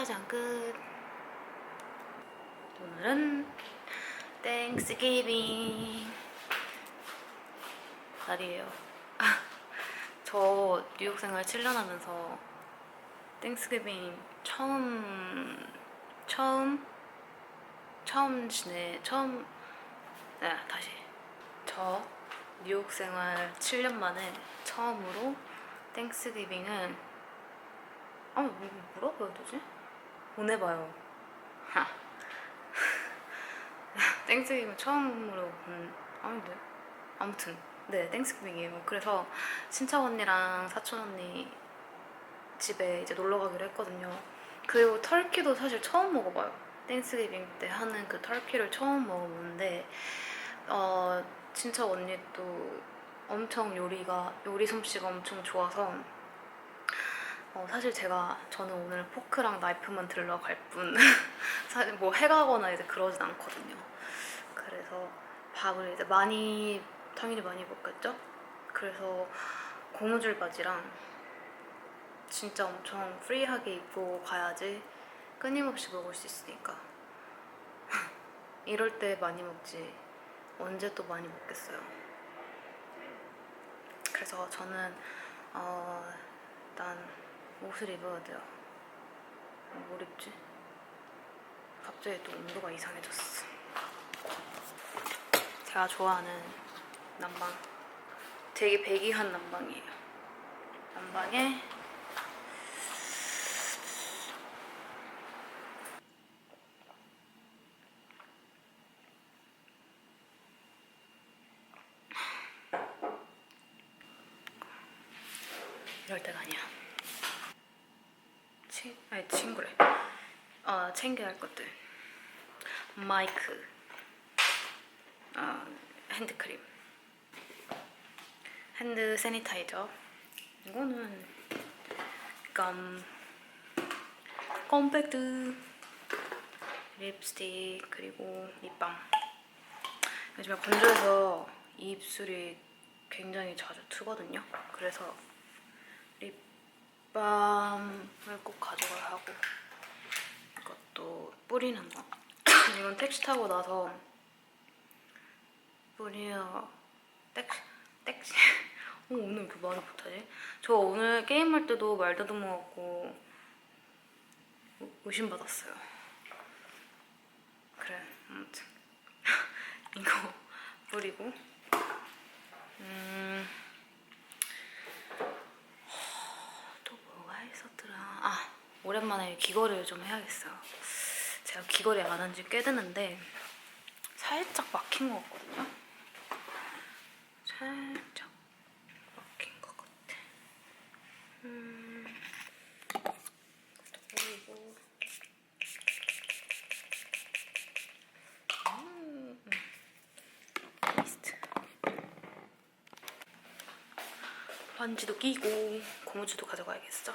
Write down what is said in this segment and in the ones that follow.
화장 끝. 오늘은 땡스기빙 날이에요. 저 뉴욕 생활 7년 하면서 땡스기빙 처음 처음 처음 지내 처음 네 다시 저 뉴욕 생활 7년 만에 처음으로 땡스기빙은 아 뭐, 뭐라고 해야 되지? 보내봐요. 하. 땡스기빙 처음으로 본 아닌데 아무튼 네 땡스기빙이에요. 그래서 친척 언니랑 사촌 언니 집에 이제 놀러 가기로 했거든요. 그리고 터키도 사실 처음 먹어봐요. 땡스기빙 때 하는 그 터키를 처음 먹어보는데 어 친척 언니도 엄청 요리가 요리 솜씨가 엄청 좋아서 어, 사실 제가 저는 오늘 포크랑 나이프만 들러 갈 뿐 사실 뭐 해가거나 이제 그러진 않거든요. 그래서 밥을 이제 많이 당연히 많이 먹겠죠. 그래서 고무줄 바지랑 진짜 엄청 프리하게 입고 가야지 끊임없이 먹을 수 있으니까 이럴 때 많이 먹지 언제 또 많이 먹겠어요. 그래서 저는 어, 일단 옷을 입어야 돼요. 뭘 입지? 갑자기 또 온도가 이상해졌어. 제가 좋아하는 난방. 되게 배기한 난방이에요. 난방에 이럴 때가 아니야. 친, 아니 친구래. 어, 챙겨야 할 것들. 마이크, 어, 핸드크림, 핸드 세니타이저. 이거는 껌, 컴팩트, 립스틱 그리고 립밤. 요즘에 건조해서 입술이 굉장히 자주 트거든요. 그래서 립 밤을 꼭 가져가야 하고 이것도 뿌리는 거. 이건 택시 타고 나서 뿌리어 택시 택시. 어, 오늘 왜 이렇게 말을 못하지? 저 오늘 게임할 때도 말다듬어 갖고 의심받았어요. 그래 아무튼. 이거 뿌리고. 음 또 뭐가 있었더라. 아, 오랜만에 귀걸이를 좀 해야겠어요. 제가 귀걸이 안 한 지 꽤 됐는데 살짝 막힌 것 같거든요. 살짝 막힌 것 같아. 음, 보이고. 음, 리스트. 반지도 끼고 고무줄도 가져가야겠어.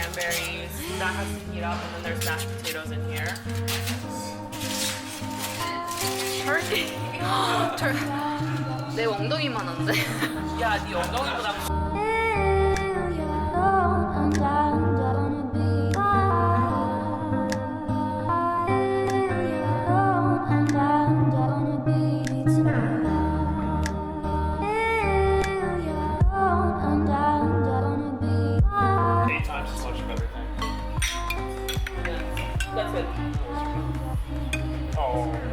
cranberries. That has to heat up, and then there's mashed potatoes in here. turkey. 절... 내 엉덩이만 한데. Yeah, the ongong이보다 Oh.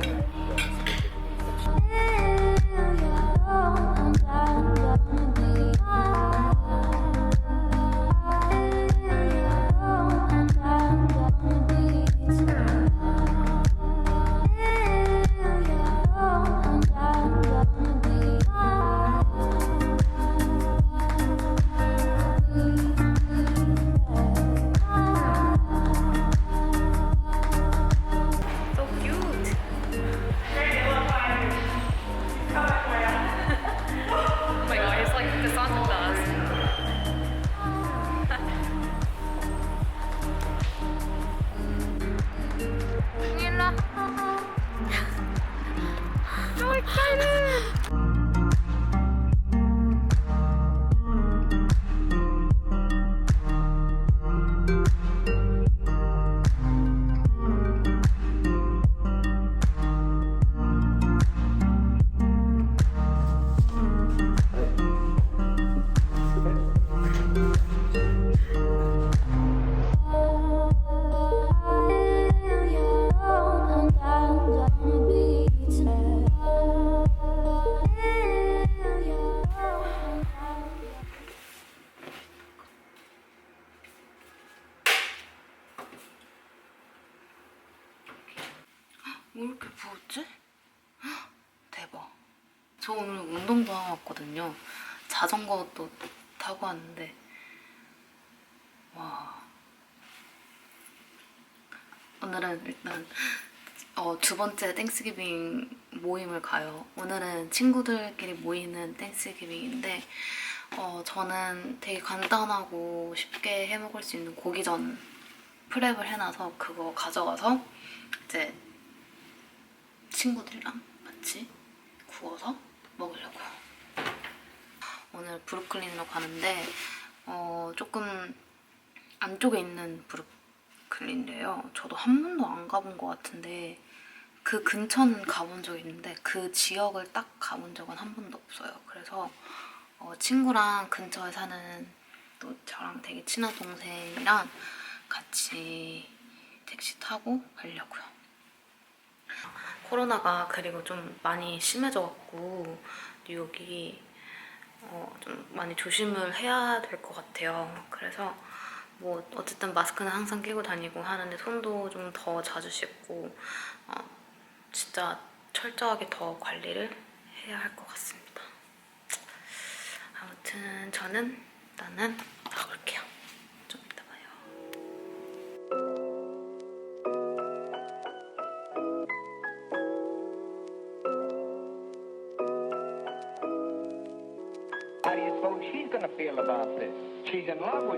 저 오늘 운동도 하고 왔거든요. 자전거도 타고 왔는데, 와. 오늘은 일단 어, 두 번째 땡스기빙 모임을 가요. 오늘은 친구들끼리 모이는 땡스기빙인데, 어, 저는 되게 간단하고 쉽게 해 먹을 수 있는 고기전 프랩을 해놔서 그거 가져가서 이제 친구들이랑 같이 구워서 먹으려고요. 오늘 브루클린으로 가는데 어, 조금 안쪽에 있는 브루클린이래요. 저도 한 번도 안 가본 것 같은데 그 근처는 가본 적 있는데 그 지역을 딱 가본 적은 한 번도 없어요. 그래서 어, 친구랑 근처에 사는 또 저랑 되게 친한 동생이랑 같이 택시 타고 가려고요. 코로나가 그리고 좀 많이 심해져갖고 뉴욕이 어, 좀 많이 조심을 해야 될 것 같아요. 그래서 뭐 어쨌든 마스크는 항상 끼고 다니고 하는데 손도 좀 더 자주 씻고 어, 진짜 철저하게 더 관리를 해야 할 것 같습니다. 아무튼 저는 일단은 agua